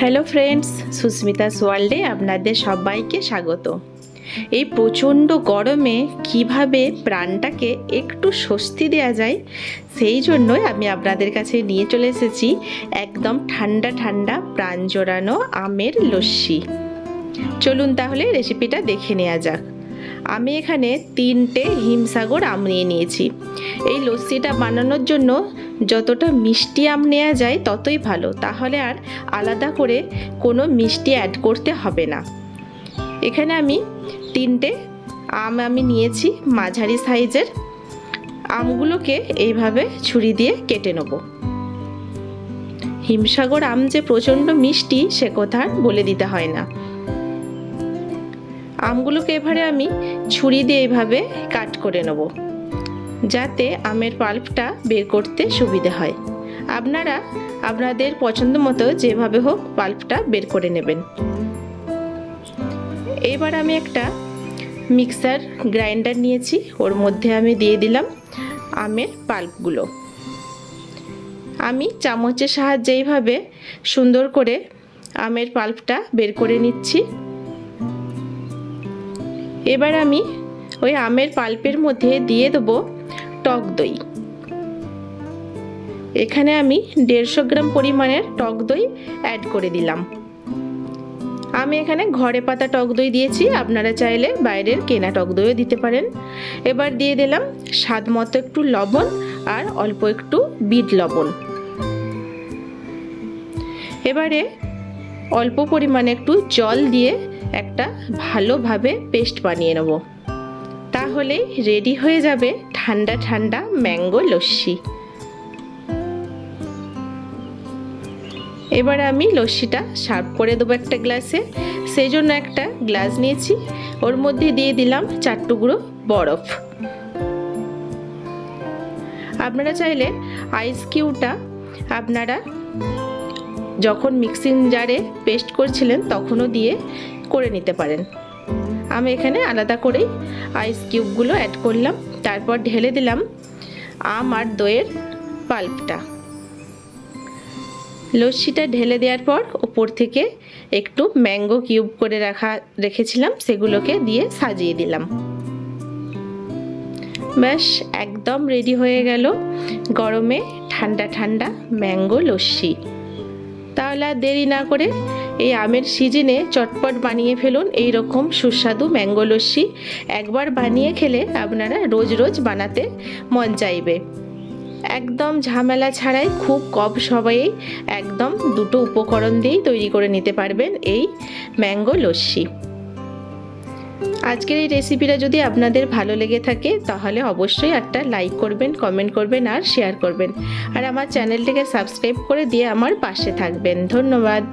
Hello friends Susmita ওয়ার্ল্ডে আপনাদের সবাইকে স্বাগত। এই প্রচণ্ড গরমে কীভাবে প্রাণটাকে একটু স্বস্তি দেওয়া যায়, সেই জন্যই আমি আপনাদের কাছে নিয়ে চলে এসেছি একদম ঠান্ডা ঠান্ডা প্রাণ জোড়ানো আমের লস্যি। চলুন তাহলে রেসিপিটা দেখে নেওয়া যাক। আমি এখানে তিনটে হিমসাগর আম নিয়ে নিয়েছি। এই লস্যিটা বানানোর জন্য যতটা মিষ্টি আম নেওয়া যায় ততই ভালো। তাহলে আর আলাদা করে কোনো মিষ্টি অ্যাড করতে হবে না। এখানে আমি তিনটে আম আমি নিয়েছি মাঝারি সাইজের। আমগুলোকে এইভাবে ছুরি দিয়ে কেটে নেব। হিমসাগর আম যে প্রচণ্ড মিষ্টি সে কথা বলে দিতে হয় না। আমগুলোকে এবারে আমি ছুরি দিয়ে এইভাবে কাট করে নেব, যাতে আমের পাল্পটা বের করতে সুবিধে হয়। আপনারা আপনাদের পছন্দ মতো যেভাবে হোক পাল্পটা বের করে নেবেন। এবার আমি একটা মিক্সার গ্রাইন্ডার নিয়েছি, ওর মধ্যে আমি দিয়ে দিলাম আমের পাল্পগুলো। আমি চামচের সাহায্যে এইভাবে সুন্দর করে আমের পাল্পটা বের করে নিচ্ছি। এবার আমি ওই আমের পাল্পের মধ্যে দিয়ে দেবো টক দই। এখানে আমি দেড়শো গ্রাম পরিমাণের টক দই অ্যাড করে দিলাম। আমি এখানে ঘরে পাতা টক দই দিয়েছি, আপনারা চাইলে বাইরের কেনা টক দইও দিতে পারেন। এবার দিয়ে দিলাম স্বাদ মতো একটু লবণ আর অল্প একটু বিট লবণ। এবারে অল্প পরিমাণে একটু জল দিয়ে একটা ভালোভাবে পেস্ট বানিয়ে নেব। তাহলেই রেডি হয়ে যাবে ঠান্ডা ঠান্ডা ম্যাঙ্গো লস্যি। এবার আমি লস্যিটা সার্ভ করে দেবো একটা গ্লাসে। সেই জন্য একটা গ্লাস নিয়েছি। ওর মধ্যে দিয়ে দিলাম চার টুকরো বরফ। আপনারা চাইলে আইস কিউটা আপনারা যখন মিক্সিং জারে পেস্ট করছিলেন তখনও দিয়ে করে নিতে পারেন। আমি এখানে আলাদা করেই আইস কিউবগুলো অ্যাড করলাম, তারপর ঢেলে দিলাম আম আর দইয়ের পাল্পটা লস্যিটা ঢেলে দেওয়ার পর ওপর থেকে একটু ম্যাঙ্গো কিউব করে রাখা, রেখেছিলাম, সেগুলোকে দিয়ে সাজিয়ে দিলাম। ব্যাস, একদম রেডি হয়ে গেল গরমে ঠান্ডা ঠান্ডা ম্যাঙ্গো লস্যি। তাহলে আর দেরি না করে এই আমের সিজনে চটপট বানিয়ে ফেলুন এই রকম সুস্বাদু ম্যাঙ্গো লস্যি। একবার বানিয়ে খেলে আপনারা রোজ রোজ বানাতে মন চাইবে। একদম ঝামেলা ছাড়াই খুব কম সময়েই একদম দুটো উপকরণ দিয়েই তৈরি করে নিতে পারবেন এই ম্যাঙ্গো লস্যি। আজকের এই রেসিপিটা যদি আপনাদের ভালো লেগে থাকে, তাহলে অবশ্যই একটা লাইক করবেন, কমেন্ট করবেন আর শেয়ার করবেন। আর আমার চ্যানেলটিকে সাবস্ক্রাইব করে দিয়ে আমার পাশে থাকবেন। ধন্যবাদ।